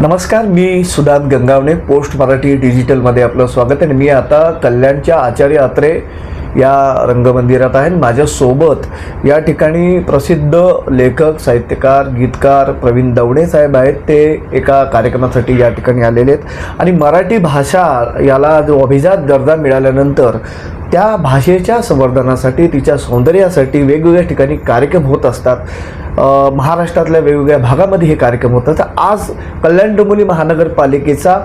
नमस्कार मी सुदान गंगावणे पोस्ट मराठी डिजिटलमध्ये आपलं स्वागत आहे. आणि मी आता कल्याणच्या आचार्य अत्रे या रंगमंदिरात आहे. माझ्यासोबत या ठिकाणी प्रसिद्ध लेखक साहित्यकार गीतकार प्रवीण दवणे साहेब आहेत. ते एका कार्यक्रमासाठी या ठिकाणी आलेले आहेत. आणि मराठी भाषा याला जो अभिजात दर्जा मिळाल्यानंतर त्या भाषेच्या संवर्धनासाठी तिच्या सौंदर्यासाठी वेगवेगळ्या ठिकाणी कार्यक्रम होत असतात. महाराष्ट्रातल्या वेगवेगळ्या भागामध्ये हे कार्यक्रम होतात. आज कल्याण डोंबिवली महानगरपालिकेचा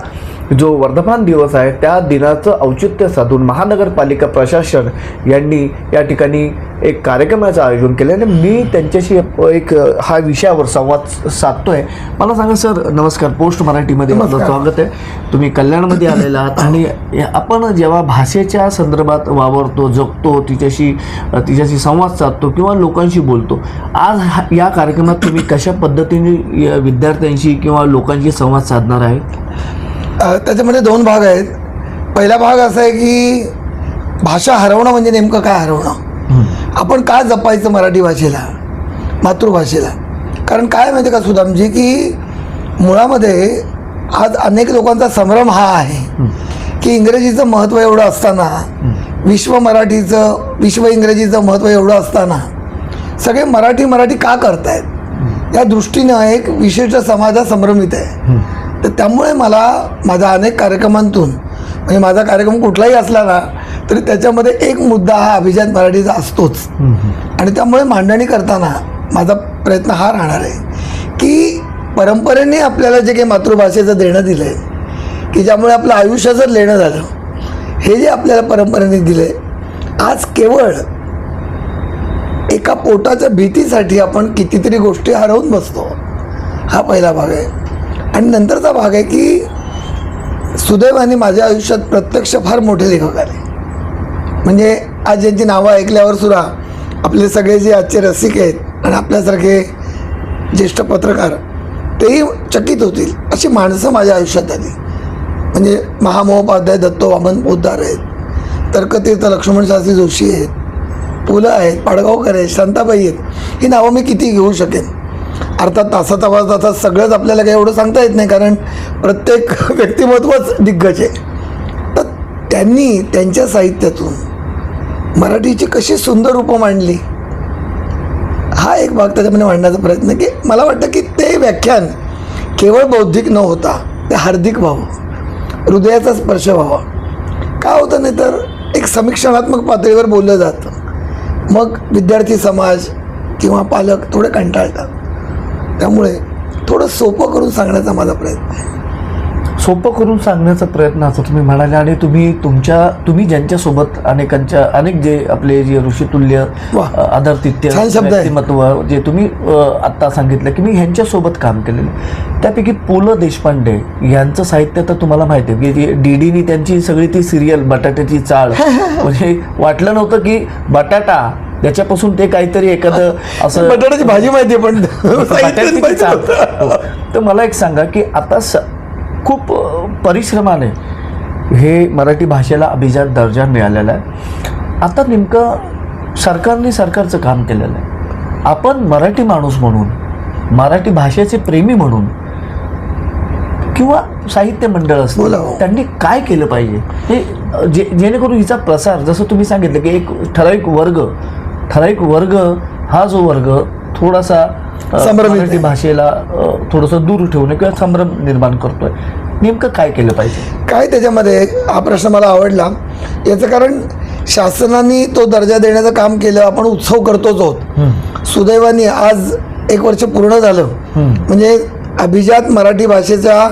जो वर्धमान दिवस आहे त्या दिनाचं औचित्य साधून महानगरपालिका प्रशासन यांनी या ठिकाणी एक कार्यक्रमाचं आयोजन केलं. आणि मी त्यांच्याशी एक हा विषयावर संवाद साधतोय. मला सांगा सर नमस्कार. पोस्ट मराठीमध्ये माझं. स्वागत आहे. तुम्ही कल्याणमध्ये आलेला आहात आणि आपण जेव्हा भाषेच्या संदर्भात वावरतो जगतो तिच्याशी तिच्याशी संवाद साधतो किंवा लोकांशी बोलतो. आज या कार्यक्रमात तुम्ही कशा पद्धतीने विद्यार्थ्यांशी किंवा लोकांशी संवाद साधणार आहे? त्याच्यामध्ये दोन भाग आहेत. पहिला भाग असा आहे की भाषा हरवणं म्हणजे नेमकं काय हरवणं? आपण का जपायचं मराठी भाषेला मातृभाषेला? कारण काय माहिती का सुदामजी की मुळामध्ये आज अनेक लोकांचा संभ्रम हा आहे. की इंग्रजीचं महत्त्व एवढं असताना विश्व मराठीचं विश्व इंग्रजीचं महत्त्व एवढं असताना सगळे मराठी मराठी का करतायत? या दृष्टीनं एक विशिष्ट समाजा संभ्रमित आहे तर त्यामुळे मला माझ्या अनेक कार्यक्रमांतून म्हणजे माझा कार्यक्रम कुठलाही असला ना तरी त्याच्यामध्ये एक मुद्दा हा अभिजात मराठीचा असतोच. आणि त्यामुळे मांडणी करताना माझा प्रयत्न हा राहणार आहे की परंपरेने आपल्याला जे काही मातृभाषेचं देणं दिलं आहे की ज्यामुळे आपलं आयुष्य जर लेणं झालं हे जे आपल्याला परंपरेने दिलं आहे आज केवळ एका पोटाच्या भीतीसाठी आपण कितीतरी गोष्टी हरवून बसतो. हा पहिला भाग आहे. आणि नंतरचा भाग आहे की सुदैवाने माझ्या आयुष्यात प्रत्यक्ष फार मोठे लेखक आले. म्हणजे आज ज्यांची नावं ऐकल्यावर सुद्धा आपले सगळे जे आजचे रसिक आहेत आणि आपल्यासारखे ज्येष्ठ पत्रकार तेही चकित होतील अशी माणसं माझ्या आयुष्यात आली. म्हणजे महामहोपाध्याय दत्तो वामन पोद्दार आहेत. तर्कतीर्थ लक्ष्मण शास्त्री जोशी आहेत. पुलं आहेत पाडगावकर आहेत शांताबाई आहेत. ही नावं मी किती घेऊ शकेन? अर्थात तासात आवाज तासात सगळंच आपल्याला काही एवढं सांगता येत नाही कारण प्रत्येक व्यक्तिमत्वच दिग्गज आहे. तर त्यांनी त्यांच्या साहित्यातून मराठीची कशी सुंदर रूपं मांडली? हा एक भाग त्याच्यामध्ये मांडण्याचा प्रयत्न की मला वाटतं की ते व्याख्यान केवळ बौद्धिक न होता ते हार्दिक व्हावं हृदयाचा स्पर्श व्हावा. का होतं नाही तर एक समीक्षणात्मक पातळीवर बोललं जातं. मग विद्यार्थी समाज किंवा पालक थोडे कंटाळतात. त्यामुळे थोडं सोपं करून सांगण्याचा माझा प्रयत्न आहे. सोपं करून सांगण्याचा प्रयत्न असं तुम्ही म्हणाले आणि तुम्ही तुमच्या तुम्ही ज्यांच्यासोबत अनेकांच्या अनेक जे आपले जे ऋषितुल्य आदरतित्य. व्यक्तिमत्व जे तुम्ही आत्ता सांगितलं की मी ह्यांच्यासोबत काम केलेलं त्यापैकी पु ल देशपांडे यांचं साहित्य तर तुम्हाला माहिती आहे की डी डीनी त्यांची सगळी ती सिरियल बटाट्याची चाळ म्हणजे वाटलं नव्हतं की बटाटा त्याच्यापासून ते काहीतरी एखादं असं बटाट्याची भाजी माहिती आहे पण. तर मला एक सांगा की आता खूप परिश्रमाने हे मराठी भाषेला अभिजात दर्जा मिळालेला आहे. आता नेमकं सरकारने सरकारचं काम केलेलं आहे. आपण मराठी माणूस म्हणून मराठी भाषेचे प्रेमी म्हणून किंवा साहित्य मंडळ असतं. त्यांनी काय केलं पाहिजे? हे जे जेणेकरून हिचा प्रसार जसं तुम्ही सांगितलं की एक ठराविक वर्ग ठराविक वर्ग हा जो वर्ग थोडासा मराठी. भाषेला थोडंसं दूर ठेवणं किंवा संभ्रम निर्माण करतोय. नेमकं काय केलं पाहिजे? काय त्याच्यामध्ये? हा प्रश्न मला आवडला. याचं कारण शासनाने तो दर्जा देण्याचं काम केलं. आपण उत्सव करतोच आहोत. सुदैवाने आज एक वर्ष पूर्ण झालं. म्हणजे अभिजात मराठी भाषेच्या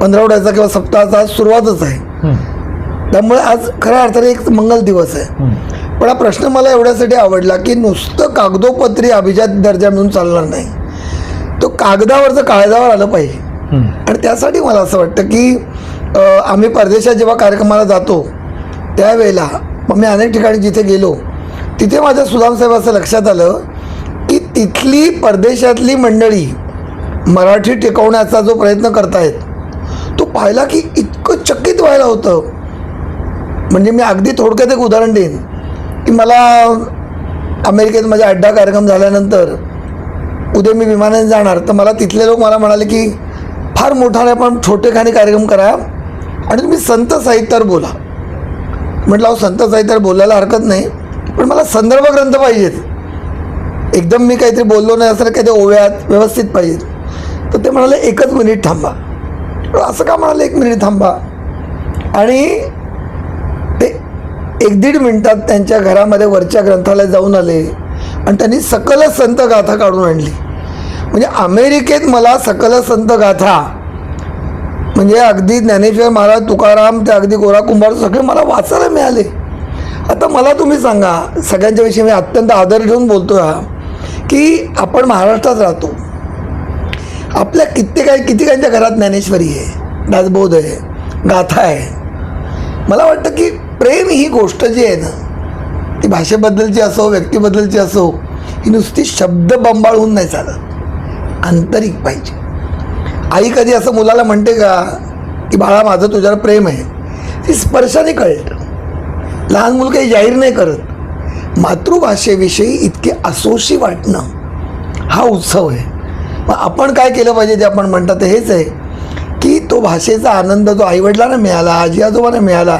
पंधरवड्याचा किंवा सप्ताहाचा सुरुवातच आहे. त्यामुळे आज खऱ्या अर्थाने एक मंगल दिवस आहे. पण हा प्रश्न मला एवढ्यासाठी आवडला की नुसतं कागदोपत्री अभिजात दर्जा म्हणून चालणार नाही. तो कागदावरचं काळजावर आलं पाहिजे. आणि त्यासाठी मला असं वाटतं की आम्ही परदेशात जेव्हा कार्यक्रमाला जातो त्यावेळेला मग मी अनेक ठिकाणी जिथे गेलो तिथे माझ्या सुदाम साहेब असं लक्षात आलं की तिथली परदेशातली मंडळी मराठी टिकवण्याचा जो प्रयत्न करतायत तो पाहिला की इतकं चकित व्हायला होतं. म्हणजे मी अगदी थोडक्यात एक उदाहरण देईन. की मला अमेरिकेत माझा अड्डा कार्यक्रम झाल्यानंतर उद्या मी विमानाने जाणार. तर मला तिथले लोक मला म्हणाले की फार मोठा नाही आपण छोटेखाने कार्यक्रम करा. आणि तुम्ही संत साहित्यावर बोला. म्हटलं अहो संत साहित्यावर बोलायला हरकत नाही पण मला संदर्भ ग्रंथ पाहिजेत. एकदम मी काहीतरी बोललो नाही असं काही ओव्यात व्यवस्थित पाहिजेत. तर ते म्हणाले एकच मिनिट थांबा. असं का म्हणाले एक मिनिट थांबा? आणि एक दीड मिनटात त्यांच्या घरामध्ये वरच्या ग्रंथालयात जाऊन आले. आणि त्यांनी सकल संत गाथा काढून आणली. म्हणजे अमेरिकेत मला सकल संत गाथा म्हणजे अगदी ज्ञानेश्वर महाराज तुकाराम ते अगदी गोरा कुंभार सगळे मला वाचायला मिळाले. आता मला तुम्ही सांगा सगळ्यांच्या विषयी मी अत्यंत आदर ठेवून बोलतो हा की आपण महाराष्ट्रात राहतो. आपल्या कित्येक कित्येकांच्या घरात ज्ञानेश्वरी आहे दासबोध आहे गाथा आहे. मला वाटतं की प्रेम ही गोष्ट जी आहे ना ती भाषेबद्दलची असो व्यक्तीबद्दलची असो ही नुसती शब्द बंबाळून नाही चालत. आंतरिक पाहिजे. आई कधी असं मुलाला म्हणते का की बाळा माझं तुझ्यावर प्रेम आहे. ती स्पर्शाने कळतं लहान मुलं काही जाहीर नाही करत. मातृभाषेविषयी इतके असोशी वाटणं हा उत्सव आहे. मग आपण काय केलं पाहिजे जे आपण म्हणतात हेच आहे की तो भाषेचा आनंद जो आईवडिलांना मिळाला आजी आजोबांना मिळाला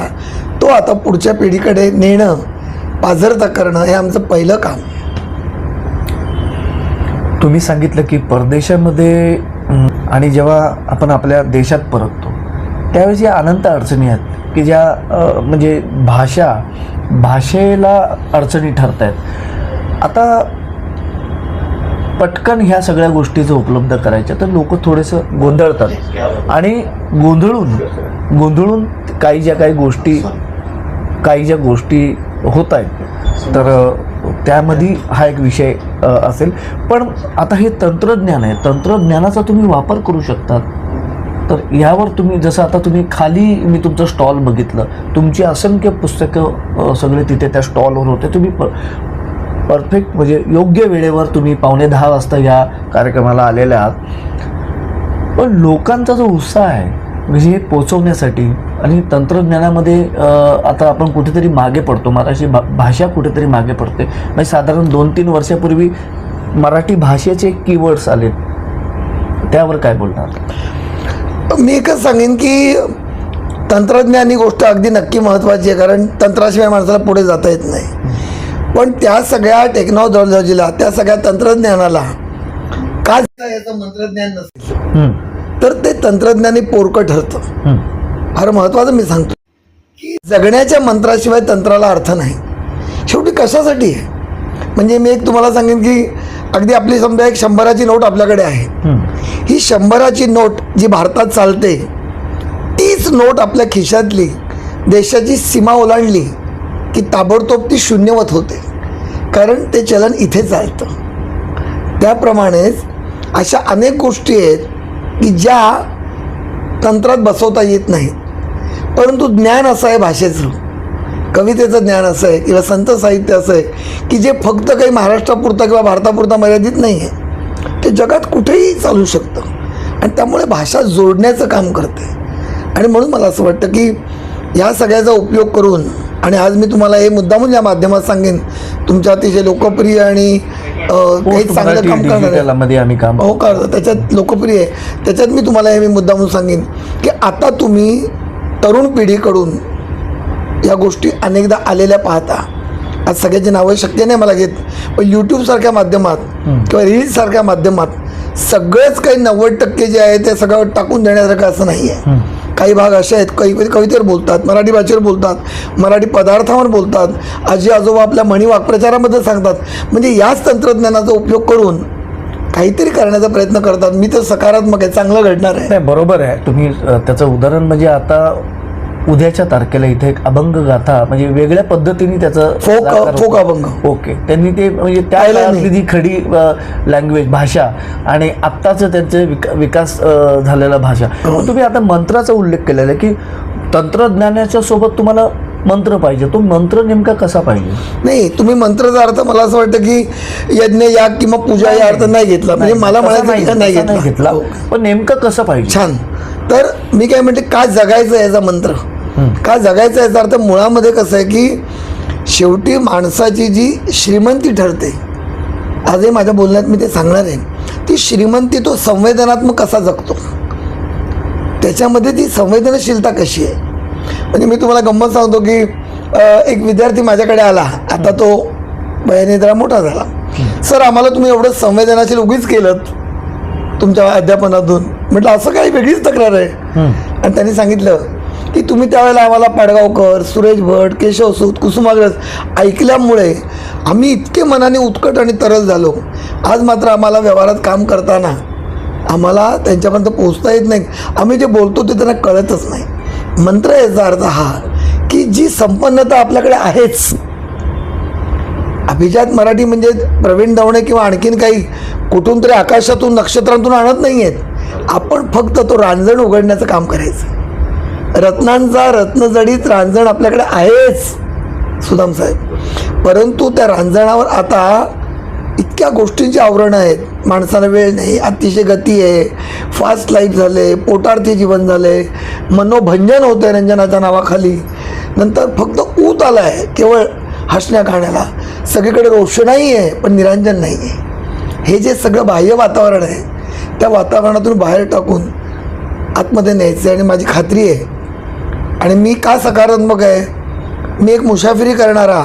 तो आता पुढच्या पिढीकडे नेणं पाझरता करणं हे आमचं पहिलं काम. तुम्ही सांगितलं की परदेशामध्ये आणि जेव्हा आपण आपल्या देशात परततो त्यावेळेस या अनंत अडचणी आहेत की ज्या म्हणजे भाषा भाषेला अडचणी ठरत आहेत आता पटकन ह्या सगळ्या गोष्टी जर उपलब्ध करायच्या तर लोक थोडेसं गोंधळतात. आणि गोंधळून गोंधळून काही ज्या काही गोष्टी काही ज्या गोष्टी होत आहेत तर त्यामध्ये हा एक विषय असेल. पण आता हे तंत्रज्ञान आहे. तंत्रज्ञानाचा तुम्ही वापर करू शकतात. तर यावर तुम्ही जसं आता तुम्ही खाली मी तुमचं स्टॉल बघितलं. तुमची असंख्य पुस्तकं सगळे तिथे त्या स्टॉलवर होते. तुम्ही प परफेक्ट म्हणजे योग्य वेळेवर तुम्ही पावणे दहा वाजता या कार्यक्रमाला आलेल्या आहात. पण लोकांचा जो उत्साह आहे म्हणजे हे पोचवण्यासाठी आणि तंत्रज्ञानामध्ये आता आपण कुठेतरी मागे पडतो. मराठी भा भाषा कुठेतरी मागे पडते. म्हणजे साधारण दोन तीन वर्षापूर्वी मराठी भाषेचे कीवर्ड्स आलेत. त्यावर काय बोलणार? मी एकच सांगेन की तंत्रज्ञान ही गोष्ट अगदी नक्की महत्त्वाची आहे. कारण तंत्राशिवाय माणसाला पुढे जाता येत नाही. पण त्या सगळ्या टेक्नॉलॉजीला त्या सगळ्या तंत्रज्ञानाला का याचं तंत्रज्ञान नसेल? तर ते तंत्रज्ञानी पोरकं ठरतं. फार महत्त्वाचं मी सांगतो. की जगण्याच्या मंत्राशिवाय तंत्राला अर्थ नाही. शेवटी कशासाठी आहे? म्हणजे मी एक तुम्हाला सांगेन की अगदी आपली समजा एक शंभराची नोट आपल्याकडे आहे. हं. ही शंभराची नोट जी भारतात चालते तीच नोट आपल्या खिशातली देशाची सीमा ओलांडली की ताबडतोब ती शून्यवत होते. कारण ते चलन इथे चालतं. त्याप्रमाणेच अशा अनेक गोष्टी आहेत की ज्या तंत्रात बसवता येत नाहीत. परंतु ज्ञान असं आहे भाषेचं. कवितेचं ज्ञान असं आहे किंवा संत साहित्य असं आहे की जे फक्त काही महाराष्ट्रापुरतं किंवा भारतापुरता मर्यादित नाही आहे. ते जगात कुठेही चालू शकतं. आणि त्यामुळे भाषा जोडण्याचं काम करते. आणि म्हणून मला असं वाटतं की या सगळ्याचा उपयोग करून आणि आज मी तुम्हाला हे मुद्दामून या माध्यमात सांगेन तुमच्या अतिशय लोकप्रिय आणि अं, काही चांगलं काम करणार डिजिटलमध्ये आम्ही काम हो का त्याच्यात लोकप्रिय आहे. त्याच्यात मी तुम्हाला हे मी मुद्दामून सांगेन की आता तुम्ही तरुण पिढीकडून या गोष्टी अनेकदा आलेल्या पाहता. आज सगळ्याची नावं शक्य नाही मला घेत पण यूट्यूबसारख्या माध्यमात किंवा रील्ससारख्या माध्यमात सगळेच काही नव्वद टक्के जे आहे ते सगळं टाकून देण्यासारखं असं नाही आहे काही भाग असे आहेत काही कवितेवर बोलतात मराठी भाषेवर बोलतात मराठी पदार्थावर बोलतात. आजी आजोबा आपल्या म्हणी वाक्प्रचारामध्ये सांगतात. म्हणजे याच तंत्रज्ञानाचा उपयोग करून काहीतरी करण्याचा प्रयत्न करतात मी तर सकारात्मक आहे चांगलं घडणार आहे नाही बरोबर आहे तुम्ही अ, त्याचं उदाहरण म्हणजे आता उद्याच्या तारखेला इथे एक अभंग गाथा म्हणजे वेगळ्या पद्धतीने त्याचं फोक- साकार होतं. फोक अभंग. ओके त्यांनी ते म्हणजे त्या पाहिलं काळातली खडी लँग्वेज भाषा आणि आत्ताचं त्यांचे विक- विकास अ, झालेला भाषा हो. तुम्ही आता मंत्राचा उल्लेख केलेला आहे की तंत्रज्ञानाच्या सोबत तुम्हाला मंत्र पाहिजे. तो मंत्र नेमका कसा पाहिजे? नाही तुम्ही मंत्राचा अर्थ मला असं वाटतं की यज्ञ याग किंवा पूजा या अर्थ नाही घेतला. म्हणजे मला म्हणायचं नाही तसा घेतला. हो. पण नेमकं कसं पाहिजे? छान. तर मी काय म्हणते का जगायचं याचा मंत्र? का जगायचं याचा अर्थ मुळामध्ये कसं आहे की शेवटी माणसाची जी श्रीमंती ठरते आजही माझ्या बोलण्यात मी ते सांगणार आहे ती श्रीमंती तो संवेदनात्मक कसा जगतो? त्याच्यामध्ये ती संवेदनशीलता कशी आहे? म्हणजे मी तुम्हाला गंमत सांगतो की एक विद्यार्थी माझ्याकडे आला. आता तो वयाने जरा मोठा झाला. सर आम्हाला तुम्ही एवढं संवेदनाशील उगीच केलं तुमच्या अध्यापनातून. म्हटलं असं काही वेगळीच तक्रार आहे. आणि त्यांनी सांगितलं की तुम्ही त्यावेळेला आम्हाला पाडगावकर सुरेश भट केशव सूत कुसुमाग्रज ऐकल्यामुळे आम्ही इतके मनाने उत्कट आणि तरस झालो. आज मात्र आम्हाला व्यवहारात काम करताना आम्हाला त्यांच्यापर्यंत पोहोचता येत नाही. आम्ही जे बोलतो ते त्यांना कळतच नाही. मंत्र याचा अर्थ हा की जी संपन्नता आपल्याकडे आहेच. अभिजात मराठी म्हणजे प्रवीण दवणे किंवा आणखीन काही कुठून तरी आकाशातून नक्षत्रांतून आणत नाही आहेत आपण फक्त तो रांजण उघडण्याचं काम करायचं. रत्नांचा रत्नजडीत रांजण आपल्याकडे आहेच सुदाम साहेब. परंतु त्या रांजणावर आता इतक्या गोष्टींची आवरणं आहेत. माणसाला वेळ नाही अतिशय गती आहे. फास्ट लाईफ झाले पोटार्थी जीवन झाले. मनोभंजन होतं आहे रंजनाच्या नावाखाली. नंतर फक्त ऊत आला आहे केवळ हसण्या खाण्याला सगळीकडे रोषणाई आहे पण निरंजन नाही आहे. हे जे सगळं बाह्य वातावरण आहे त्या वातावरणातून बाहेर टाकून आतमध्ये न्यायचं आहे आणि माझी खात्री आहे. आणि मी का सकारात्मक आहे? मी एक मुसाफिरी करणारा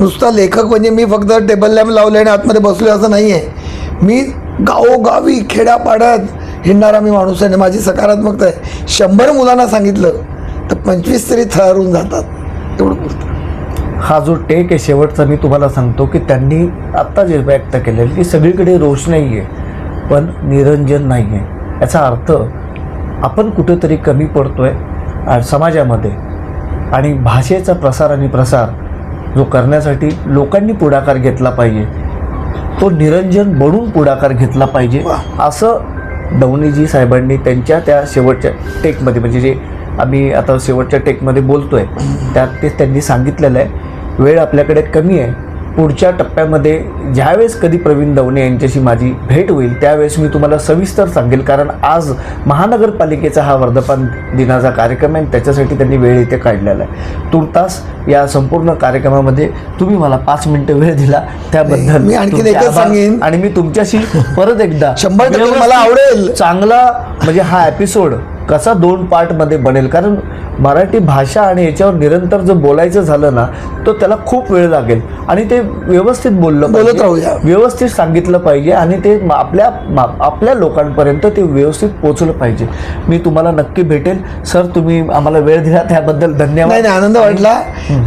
नुसता लेखक म्हणजे मी फक्त टेबल लॅम्प लावले आणि आतमध्ये बसलो असं नाही आहे मी गावोगावी खेड्यापाड्यात हिंडणारा मी माणूस आहे आणि माझी सकारात्मकता आहे. शंभर मुलांना सांगितलं तर पंचवीस तरी थरारून जातात. एवढं पुरतं हा जो टेक आहे शेवटचा मी तुम्हाला सांगतो की त्यांनी आत्ता जे व्यक्त केलेलं की सगळीकडे रोष नाही आहे पण निरंजन नाही आहे याचा अर्थ आपण कुठेतरी कमी पडतो आहे समाजामध्ये. आणि भाषेचा प्रसार आणि प्रसार जो करण्यासाठी लोकांनी पुढाकार घेतला पाहिजे. तो निरंजन बनून पुढाकार घेतला पाहिजे. असं दवणीजी साहेबांनी त्यांच्या त्या शेवटच्या टेकमध्ये म्हणजे जे आम्ही आता शेवटच्या टेकमध्ये बोलतोय त्यात ते त्यांनी सांगितलेलं आहे. वेळ आपल्याकडे कमी आहे. पुढच्या टप्प्यामध्ये ज्यावेळेस कधी प्रवीण दवणे यांच्याशी माझी भेट होईल त्यावेळेस मी तुम्हाला सविस्तर सांगेल कारण आज महानगरपालिकेचा हा वर्धापन दिनाचा कार्यक्रम आहे आणि त्याच्यासाठी त्यांनी वेळ इथे काढलेला आहे तुर्तास या संपूर्ण कार्यक्रमामध्ये तुम्ही मला पाच मिनिटं वेळ दिला त्याबद्दल मी तुमचे एकच. सांगेन. आणि मी तुमच्याशी परत एकदा शंभर मला आवडेल. चांगला म्हणजे हा एपिसोड कसा दोन पार्टमध्ये बनेल? कारण मराठी भाषा आणि याच्यावर निरंतर जर बोलायचं झालं ना तर त्याला खूप वेळ लागेल. आणि ते व्यवस्थित बोललं बोलत. राहूया. व्यवस्थित सांगितलं पाहिजे आणि ते आपल्या मा- आपल्या लोकांपर्यंत ते व्यवस्थित पोहोचलं पाहिजे. मी तुम्हाला नक्की भेटेल. सर तुम्ही आम्हाला वेळ दिला त्याबद्दल धन्यवाद. आनंद वाटला.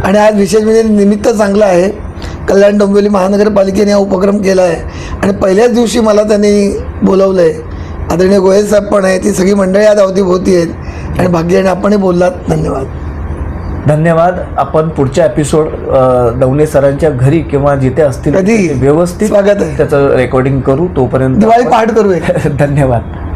आणि आज विशेष म्हणजे निमित्त चांगलं आहे. कल्याण डोंबिवली महानगरपालिकेने हा उपक्रम केला आहे. आणि पहिल्याच दिवशी मला त्यांनी बोलवलं आहे आदरणीय गोयल साहेब पण आहे ती सगळी मंडळी आज अवतीभोवती आहेत. आणि भाग्याने आपणही बोललात. धन्यवाद. धन्यवाद. आपण पुढच्या एपिसोड दवणे सरांच्या घरी किंवा जिथे असतील व्यवस्थित स्वागत आहे. त्याचं रेकॉर्डिंग करू तोपर्यंत दिवाळी पहाट करूया. धन्यवाद.